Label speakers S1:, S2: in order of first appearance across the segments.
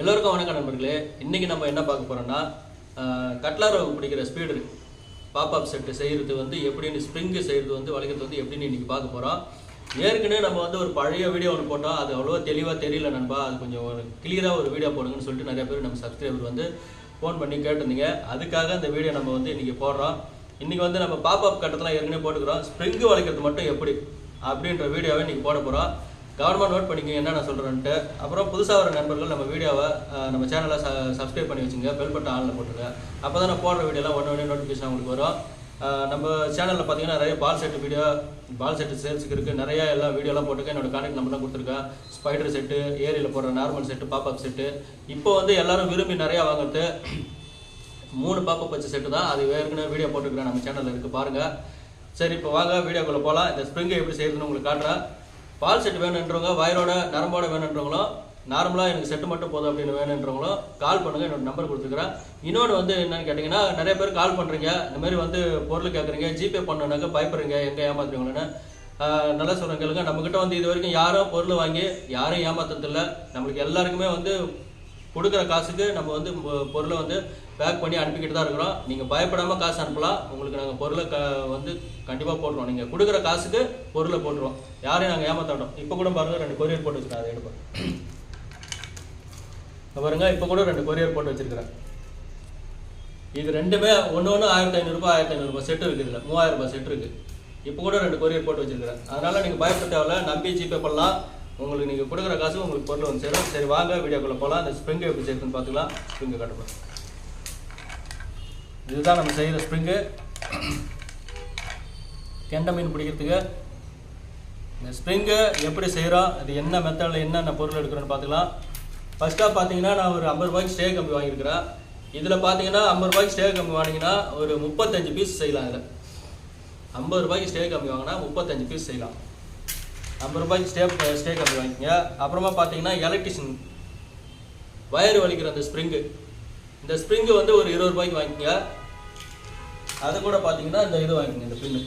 S1: எல்லோருக்கும் வணக்கம் நண்பர்களே இன்றைக்கி நம்ம என்ன பார்க்க போகிறோம்னா கட்லார் பிடிக்கிற ஸ்பீடு பாப் அப் செட்டு செய்கிறது வந்து எப்படின்னு ஸ்ப்ரிங்கு செய்கிறது வந்து வளைக்கிறது வந்து எப்படின்னு இன்றைக்கி பார்க்க போகிறோம் ஏற்கனவே நம்ம வந்து ஒரு பழைய வீடியோ ஒன்று போட்டோம் அது அவ்வளோவா தெளிவாக தெரியல நண்பா அது கொஞ்சம் ஒரு கிளியராக ஒரு வீடியோ போடுங்கன்னு சொல்லிட்டு நிறைய பேர் நம்ம சப்ஸ்கிரைபர் வந்து ஃபோன் பண்ணி கேட்டிருந்தீங்க அதுக்காக அந்த வீடியோ நம்ம வந்து இன்றைக்கி போடுறோம் இன்றைக்கி வந்து நம்ம பாப் அப் கட்டத்தெலாம் ஏற்கனவே போட்டுக்கிறோம் ஸ்ப்ரிங்கு வளைக்கிறது மட்டும் எப்படி அப்படின்ற வீடியோவை இன்றைக்கி போட போகிறோம் கவனமாக நோட் பண்ணிக்கங்க என்ன நான் சொல்கிறேன்ட்டு அப்புறம் புதுசாக வர நண்பர்கள் நம்ம வீடியோவை நம்ம சேனலை ச சப்ஸ்கிரைப் பண்ணி வச்சுங்க பெல் பட்டன் ஆனில் போட்டுருங்க அப்போ தான் நான் போடுற வீடியோலாம் ஒன்று ஒன்றே நோட்டிஃபிகேஷன் உங்களுக்கு வரும் நம்ம சேனலில் பார்த்தீங்கன்னா நிறைய ball set video ball set சேல்ஸுக்கு இருக்குது நிறையா எல்லா வீடியோலாம் போட்டுக்க என்னோடய கான்டாக்ட் நம்பர்லாம் கொடுத்துருக்கேன் ஸ்பைடர் செட்டு ஏரியில் போடுற நார்மல் செட்டு பாப்பப் செட்டு இப்போ வந்து எல்லாரும் விரும்பி நிறையா வாங்குறது மூணு பாப்பப் வச்ச செட்டு தான் அது ஏற்கனவே வீடியோ போட்டுருக்கிறேன் நம்ம சேனலில் இருக்குது பாருங்கள் சரி இப்போ வாங்க வீடியோக்குள்ளே போகலாம் இந்த ஸ்ப்ரிங்கை எப்படி செய்யறதுன்னு உங்களுக்கு காட்டுறேன் பால் செட்டு வேணுன்றவங்க வயரோட நரம்போட வேணுன்றவங்களும் நார்மலாக எனக்கு செட்டு மட்டும் போதும் அப்படின்னு வேணுன்றவங்களும் கால் பண்ணுங்கள் என்னோட நம்பர் கொடுத்துக்கிறேன் இன்னொன்று வந்து என்னன்னு கேட்டிங்கன்னா நிறைய பேர் கால் பண்ணுறீங்க இந்த மாதிரி வந்து பொருள் கேட்குறீங்க ஜிபே பண்ணணுனாக்க பயப்படுறீங்க எங்கே ஏமாத்துறீங்களேன்னு நல்லா சொல்கிறேன் கேளுங்க நம்மக்கிட்ட வந்து இது வரைக்கும் யாரும் பொருள் வாங்கி யாரும் ஏமாத்துறதில்ல நம்மளுக்கு எல்லாருக்குமே வந்து கொடுக்குற காசுக்கு நம்ம வந்து பொருளை வந்து பேக் பண்ணி அனுப்பிக்கிட்டு தான் இருக்கிறோம் நீங்கள் பயப்படாமல் காசு அனுப்பலாம் உங்களுக்கு நாங்கள் பொருளை க வந்து கண்டிப்பாக போட்டுருவோம் நீங்கள் கொடுக்குற காசுக்கு பொருளை போட்டுருவோம் யாரையும் நாங்கள் ஏமாத்தாட்டோம் இப்போ கூட பாருங்கள் ரெண்டு கொரியர் போட்டு வச்சுருக்கேன் அதை எடுப்போம் பாருங்க இப்போ கூட ரெண்டு கொரியர் போட்டு வச்சுருக்கிறேன் இது ரெண்டுமே ஒன்று ஒன்று ஆயிரத்தி ஐநூறுரூபா ஆயிரத்தி ஐநூறுரூபா செட்டு இருக்குது இல்லை மூவாயிரம் ரூபாய் செட்டு இருக்குது இப்போ கூட ரெண்டு கொரியர் போட்டு வச்சுருக்கிறேன் அதனால் நீங்கள் பயப்பட தேவையில்ல நம்பி ஜிபே பண்ணலாம் உங்களுக்கு நீங்கள் கொடுக்குற காசு உங்களுக்கு பொருள் வந்து சேரும் சரி வாங்க வீடியோக்குள்ளே போகலாம் அந்த ஸ்ப்ரிங்கு எப்படி சேர்க்குன்னு பார்த்துக்கலாம் ஸ்ப்ரிங்கு கட்டுப்போம் இதுதான் நம்ம செய்கிற ஸ்ப்ரிங்கு கெண்டை மீன் பிடிக்கிறதுக்கு இந்த ஸ்ப்ரிங்கு எப்படி செய்கிறோம் அது என்ன மெத்தடில் என்னென்ன பொருள் எடுக்கிறோன்னு பார்த்துக்கலாம் ஃபஸ்ட்டாக பார்த்தீங்கன்னா நான் ஒரு ஐம்பது ரூபாய்க்கு ஸ்டே கம்பி வாங்கியிருக்கிறேன் இதில் பார்த்தீங்கன்னா ஐம்பது ரூபாய்க்கு ஸ்டே கம்பி வாங்கினீங்கன்னா ஒரு முப்பத்தஞ்சு பீஸ் செய்யலாம் இதில் ஐம்பது ரூபாய்க்கு ஸ்டே கம்பி வாங்கினா முப்பத்தஞ்சு பீஸ் செய்யலாம் ஐம்பது ரூபாய்க்கு ஸ்டே ஸ்டே கம்பி வாங்கிக்கங்க அப்புறமா பார்த்தீங்கன்னா எலக்ட்ரிஷியன் வயர் வலிக்கிற அந்த ஸ்ப்ரிங்கு இந்த ஸ்ப்ரிங்கு வந்து ஒரு இருபது ரூபாய்க்கு வாங்கிக்கோங்க அது கூட பார்த்தீங்கன்னா இந்த இது வாங்கிக்கங்க இந்த பின்னு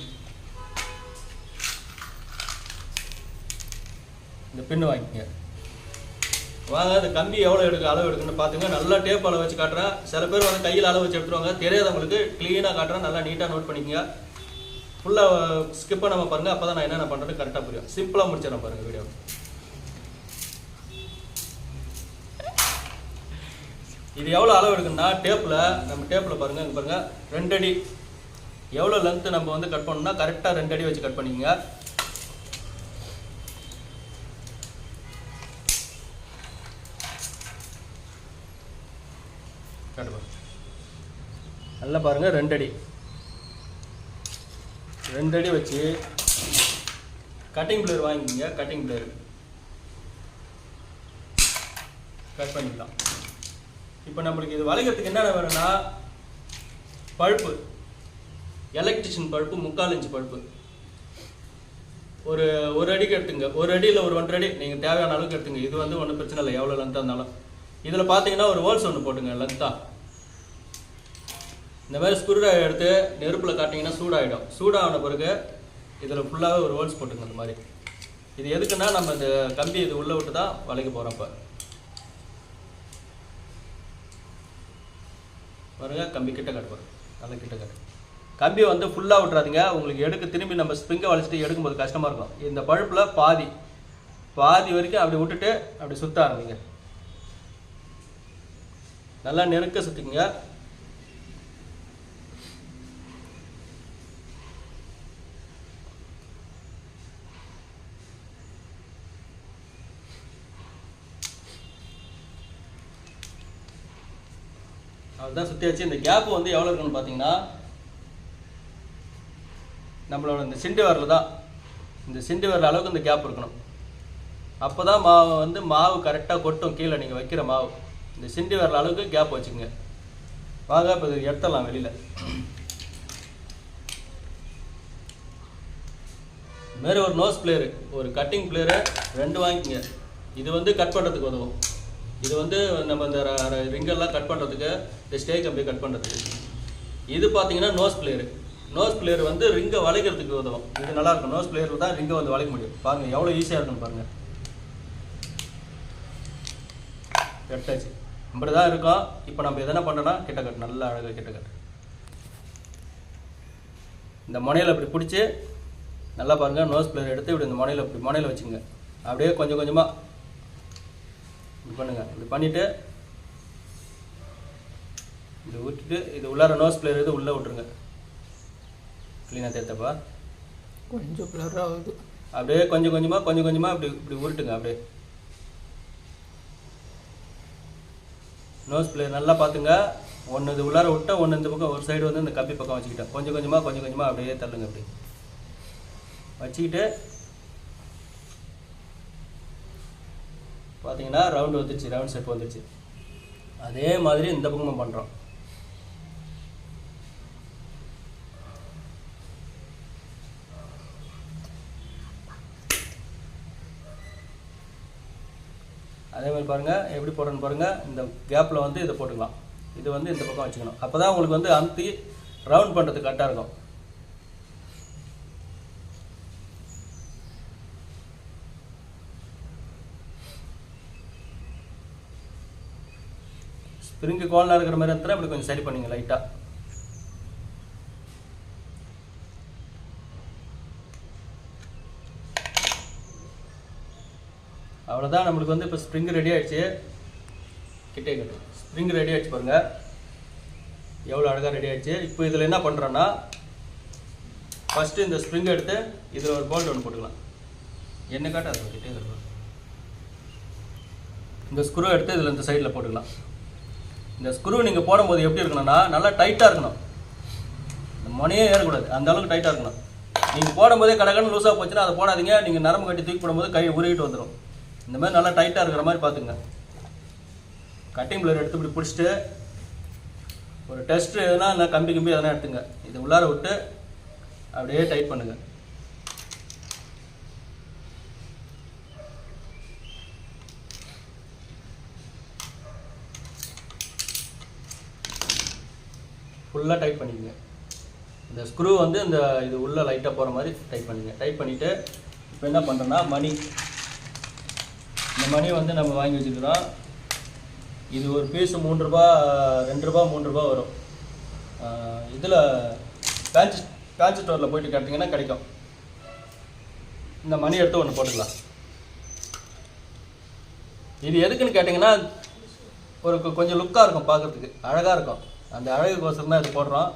S1: இந்த பின்னு வாங்கிக்கோங்க வாங்க இந்த கம்பி எவ்வளோ எடுக்க அளவு எடுக்குன்னு பார்த்துங்க நல்லா டேப் அளவு வச்சு காட்டுறேன் சில பேர் வந்து கையில் அளவு வச்சு எடுத்துருவாங்க தெரியாதவங்களுக்கு க்ளீனாக காட்டுறேன் நல்லா நீட்டாக நோட் பண்ணிக்கங்க ஃபுல்லாக ஸ்கிப் பண்ணாமல் பாருங்கள் அப்போ தான் நான் என்னென்ன பண்ணுறது கரெக்டாக புரியும் சிம்பிளாக முடிச்சிடலாம் பாருங்கள் வீடியோ இது எவ்வளோ அளவு எடுக்குன்னா டேப்பில் நம்ம டேப்பில் பாருங்கள் இங்கே பாருங்கள் ரெண்டு அடி எவ்வளோ லென்த்து நம்ம வந்து கட் பண்ணோம்னா கரெக்டாக ரெண்டு அடி வச்சு கட் பண்ணிக்கங்க நல்லா பாருங்கள் ரெண்டு அடி ரெண்டு அடி வச்சு கட்டிங் பிளேயர் வாங்கிக்கிங்க கட்டிங் பிளேயர் கட் பண்ணிக்கலாம் இப்போ நம்மளுக்கு இது வளைக்கிறதுக்கு என்னென்ன வேணும்னா பழுப்பு எலக்ட்ரிஷியன் பழுப்பு முக்கால் இன்ச்சு பழுப்பு ஒரு ஒரு அடிக்கு எடுத்துங்க ஒரு அடியில் ஒரு ஒன்றரை அடி நீங்கள் தேவையான அளவுக்கு எடுத்துங்க இது வந்து ஒன்றும் பிரச்சனை இல்லை எவ்வளோ லென்த்தாக இருந்தாலும் இதில் பார்த்தீங்கன்னா ஒரு ஹோல்ஸ் ஒன்று போட்டுங்க லென்த்தாக இந்த மாதிரி ஸ்க்ரூ எடுத்து நெருப்பில் காட்டிங்கன்னா சூடாகிடும் சூடாகின பிறகு இதில் ஃபுல்லாகவே ஒரு ஹோல்ஸ் போட்டுங்க இந்த மாதிரி இது எதுக்குன்னா நம்ம இந்த கம்பி இது உள்ளே விட்டு தான் வளைக்க போகிறோம் இப்போ பாருங்கள் கம்பி கிட்ட காட்டு நல்லா கிட்ட காட்டு கம்பி வந்து ஃபுல்லாக விட்றாதீங்க உங்களுக்கு எடுக்க திரும்பி நம்ம ஸ்ப்ரிங்கை வளைச்சிட்டு எடுக்கும்போது கஷ்டமாக இருக்கும் இந்த பழுப்பில் பாதி பாதி வரைக்கும் அப்படி விட்டுட்டு அப்படி சுற்ற ஆரம்பிங்க நல்லா நெருக்க சுற்றிக்குங்க அதுதான் சுற்றியாச்சு இந்த கேப் வந்து எவ்வளோ இருக்குன்னு பார்த்தீங்கன்னா நம்மளோட இந்த சிண்டு வரல தான் இந்த சிண்டு வரல அளவுக்கு இந்த கேப் இருக்கணும் அப்போ தான் மாவு வந்து மாவு கரெக்டாக கொட்டும் கீழே நீங்கள் வைக்கிற மாவு இந்த சிண்டு வரல அளவுக்கு கேப் வச்சுக்கோங்க வாங்க இப்போ இது எடுத்துடலாம் வெளியில் மாதிரி ஒரு நோஸ் பிளேயரு ஒரு கட்டிங் பிளேயரை ரெண்டு வாங்கிக்கோங்க இது வந்து கட் பண்ணுறதுக்கு உதவும் இது வந்து நம்ம இந்த ரிங்கெல்லாம் கட் பண்ணுறதுக்கு இந்த ஸ்டே கம்பி கட் பண்ணுறதுக்கு இது பார்த்தீங்கன்னா நோஸ் பிளேயரு நோஸ் பிளேயர் வந்து ரிங்கை வளைக்கிறதுக்கு உதவும் இது நல்லா இருக்கும் நோஸ் பிளேயரில் தான் ரிங்கை வந்து வளைக்க முடியும் பாருங்கள் எவ்வளோ ஈஸியாக இருக்கும் பாருங்கள் கட்டாச்சு இப்படி தான் இருக்கும் இப்போ நம்ம எதனா பண்ணோம்னா கிட்ட கட் நல்லா அழகாக கிட்ட கட் இந்த முனையில் அப்படி பிடிச்சி நல்லா பாருங்கள் நோஸ் பிளேயர் எடுத்து இப்படி இந்த முனையில் இப்படி முனையில் வச்சுங்க அப்படியே கொஞ்சம் கொஞ்சமாக இது பண்ணுங்கள் இது பண்ணிவிட்டு இது விட்டுட்டு இது உள்ளார நோஸ் பிளேயர் இது உள்ளே விட்ருங்க க்ளீனாக தேர்த்தப்பா கொஞ்சம் பிளர் ஆகுது அப்படியே கொஞ்சம் கொஞ்சமாக கொஞ்சம் கொஞ்சமாக அப்படி இப்படி உருட்டுங்க அப்படியே நோஸ் பிளேயர் நல்லா பார்த்துங்க ஒன்று இது உள்ளார விட்டா ஒன்று இந்த பக்கம் ஒரு சைடு வந்து இந்த கப்பி பக்கம் வச்சுக்கிட்டேன் கொஞ்சம் கொஞ்சமாக கொஞ்சம் கொஞ்சமாக அப்படியே தள்ளுங்க அப்படி வச்சுக்கிட்டு பார்த்தீங்கன்னா ரவுண்டு வந்துடுச்சு ரவுண்ட் ஷேப் வந்துடுச்சு அதே மாதிரி இந்த பக்கமும் பண்ணுறோம் அதே மாதிரி பாருங்கள் எப்படி போடுறேன்னு பாருங்கள் இந்த கேப்பில் வந்து இதை போட்டுக்கலாம் இது வந்து இந்த பக்கம் வச்சுக்கணும் அப்போ தான் உங்களுக்கு வந்து அந்த ரவுண்ட் பண்ணுறதுக்கு கரெக்டாக இருக்கும் பிரிஞ்சு கோலனாக இருக்கிற மாதிரி இருந்தால் இப்படி கொஞ்சம் சரி பண்ணிங்க லைட்டாக அவ்வளோதான் நம்மளுக்கு வந்து இப்போ ஸ்ப்ரிங் ரெடி ஆகிடுச்சு கிட்டே கிட்டே ஸ்ப்ரிங் ரெடி ஆகிடுச்சு பாருங்கள் எவ்வளோ அழகாக ரெடி ஆகிடுச்சு இப்போ இதில் என்ன பண்ணுறோன்னா ஃபஸ்ட்டு இந்த ஸ்ப்ரிங் எடுத்து இதில் ஒரு போல்ட் ஒன்று போட்டுக்கலாம் என்ன காட்டாது கிட்டே இந்த ஸ்க்ரூ எடுத்து இதில் இந்த சைடில் போட்டுக்கலாம் இந்த ஸ்க்ரூ நீங்கள் போடும்போது எப்படி இருக்கணும்னா நல்லா டைட்டாக இருக்கணும் இந்த மொனையே ஏறக்கூடாது அந்த அளவுக்கு டைட்டாக இருக்கணும் நீங்கள் போடும்போதே கடகடன்னு லூஸாக போச்சுன்னா அதை போடாதீங்க நீங்கள் நரம்பு கட்டி தூக்கி போடும்போது கை உருகிட்டு வந்துடும் இந்த மாதிரி நல்லா டைட்டாக இருக்கிற மாதிரி பார்த்துங்க கட்டிங் பிளேட் எடுத்து இப்படி பிடிச்சிட்டு ஒரு டெஸ்ட்டு எதுனா என்ன கம்பி கம்பி எதனா எடுத்துங்க இது உள்ளார விட்டு அப்படியே டைட் பண்ணுங்கள் ஃபுல்லாக டைப் பண்ணிக்கங்க இந்த ஸ்க்ரூ வந்து இந்த இது உள்ளே லைட்டாக போகிற மாதிரி டைப் பண்ணுங்கள் டைப் பண்ணிவிட்டு இப்போ என்ன பண்ணுறோன்னா மணி இந்த மணி வந்து நம்ம வாங்கி வச்சுக்கிறோம் இது ஒரு பீஸ் மூன்று ரூபா ரெண்டு ரூபா மூணு ரூபா வரும் இதில் பேன்ச் பேன்ச் ஸ்டோரில் போயிட்டு கேட்டிங்கன்னா கிடைக்கும் இந்த மணி எடுத்து ஒன்று போட்டுக்கலாம் இது எதுக்குன்னு கேட்டிங்கன்னா ஒரு கொஞ்சம் லுக்காக இருக்கும் பார்க்குறதுக்கு அழகாக இருக்கும் அந்த அழகுக்கோசரம் தான் இது போடுறோம்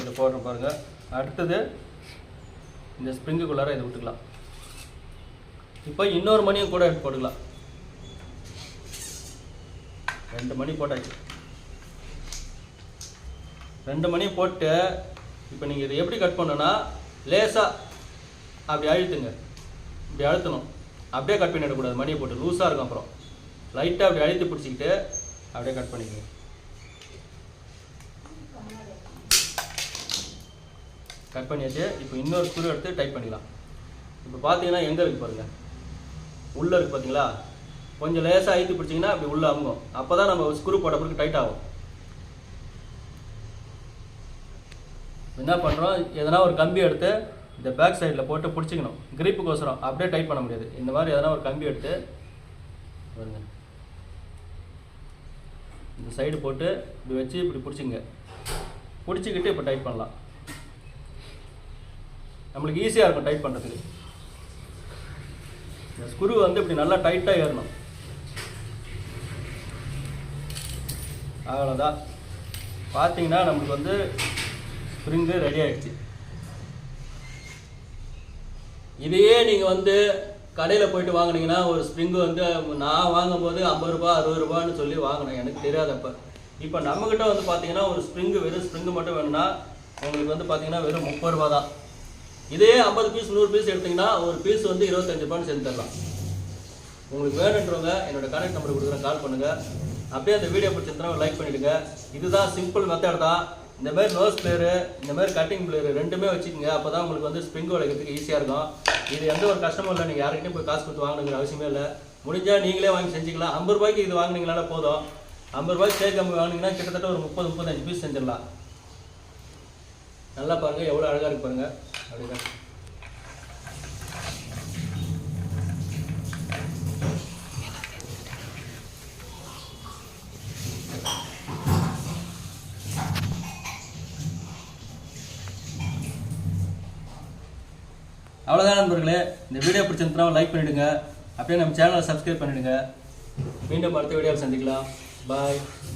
S1: இது போடுறோம் பாருங்கள் அடுத்தது இந்த ஸ்ப்ரிங்குக்குள்ளார இதை விட்டுக்கலாம் இப்போ இன்னொரு மணியும் கூட எடுத்து போட்டுக்கலாம் ரெண்டு மணி போட்டாச்சு ரெண்டு மணி போட்டு இப்போ நீங்கள் இதை எப்படி கட் பண்ணுன்னா லேசாக அப்படி அழுத்துங்க இப்படி அழுத்தணும் அப்படியே கட் பண்ணிடக்கூடாது மணியை போட்டு லூஸாக இருக்கும் அப்புறம் லைட்டாக அப்படி அழுத்தி பிடிச்சிக்கிட்டு அப்படியே கட் பண்ணிக்கோங்க கட் பண்ணியாச்சு இப்போ இன்னொரு ஸ்க்ரூ எடுத்து டைட் பண்ணிக்கலாம் இப்போ பார்த்தீங்கன்னா எங்கே இருக்குது பாருங்கள் உள்ளே இருக்குது பார்த்தீங்களா கொஞ்சம் லேசாக ஐத்து பிடிச்சிங்கன்னா அப்படி உள்ளே அமுங்கும் அப்போ தான் நம்ம ஸ்க்ரூ போட்ட பிறகு டைட் ஆகும் என்ன பண்ணுறோம் எதனா ஒரு கம்பி எடுத்து இந்த பேக் சைடில் போட்டு பிடிச்சிக்கணும் கிரிப்புக்கோசரம் அப்படியே டைட் பண்ண முடியாது இந்த மாதிரி எதனா ஒரு கம்பி எடுத்து பாருங்கள் இந்த சைடு போட்டு இப்படி வச்சு இப்படி பிடிச்சிங்க பிடிச்சிக்கிட்டு இப்போ டைட் பண்ணலாம் நம்மளுக்கு ஈஸியாக இருக்கும் டைட் பண்ணுறதுக்கு இந்த ஸ்க்ரூ வந்து இப்படி நல்லா டைட்டாக ஏறணும் அவ்வளோதான் பார்த்தீங்கன்னா நம்மளுக்கு வந்து ஸ்ப்ரிங்கு ரெடி ஆகிடுச்சு இதையே நீங்கள் வந்து கடையில் போயிட்டு வாங்கினீங்கன்னா ஒரு ஸ்ப்ரிங்கு வந்து நான் வாங்கும் போது ஐம்பது ரூபா அறுபது ரூபான்னு சொல்லி வாங்கினேன் எனக்கு தெரியாதப்ப இப்போ நம்மக்கிட்ட வந்து பார்த்தீங்கன்னா ஒரு ஸ்ப்ரிங்கு வெறும் ஸ்ப்ரிங்கு மட்டும் வேணும்னா உங்களுக்கு வந்து பார்த்தீங்கன்னா வெறும் முப்பது ரூபா தான் இதே ஐம்பது பீஸ் நூறு பீஸ் எடுத்தீங்கன்னா ஒரு பீஸ் வந்து இருபத்தஞ்சு ரூபான்னு சேர்ந்து தரலாம் உங்களுக்கு வேணுன்றவங்க என்னோடய கான்டாக்ட் நம்பர் கொடுக்குறேன் கால் பண்ணுங்கள் அப்படியே அந்த வீடியோ பிடிச்சிருந்தா லைக் பண்ணிவிடுங்க இதுதான் சிம்பிள் மெத்தட் தான் இந்த மாதிரி நோஸ் பிளேயரு இந்த மாதிரி கட்டிங் பிளேயர் ரெண்டுமே வச்சுக்கோங்க அப்போ தான் உங்களுக்கு வந்து ஸ்ப்ரிங் உடைக்கிறதுக்கு ஈஸியாக இருக்கும் இது எந்த ஒரு கஷ்டமும் இல்லை நீங்கள் யார்கிட்டையும் போய் காசு கொடுத்து வாங்கணுங்கிற அவசியமே இல்லை முடிஞ்சால் நீங்களே வாங்கி செஞ்சுக்கலாம் ஐம்பது ரூபாய்க்கு இது வாங்கினீங்கனால போதும் ஐம்பது ரூபாய்க்கு சேர்க்க வாங்கினீங்கன்னா கிட்டத்தட்ட ஒரு முப்பது முப்பத்தஞ்சு பீஸ் செஞ்சிடலாம் நல்லா பாருங்கள் எவ்வளோ அழகாக இருக்கு பாருங்க அப்படிதான் அவ்வளோதான் நண்பர்களே இந்த வீடியோ பிடிச்சிருந்தா லைக் பண்ணிவிடுங்க அப்படியே நம்ம சேனலை சப்ஸ்கிரைப் பண்ணிவிடுங்க மீண்டும் அடுத்த வீடியோவில் சந்திக்கலாம் பாய்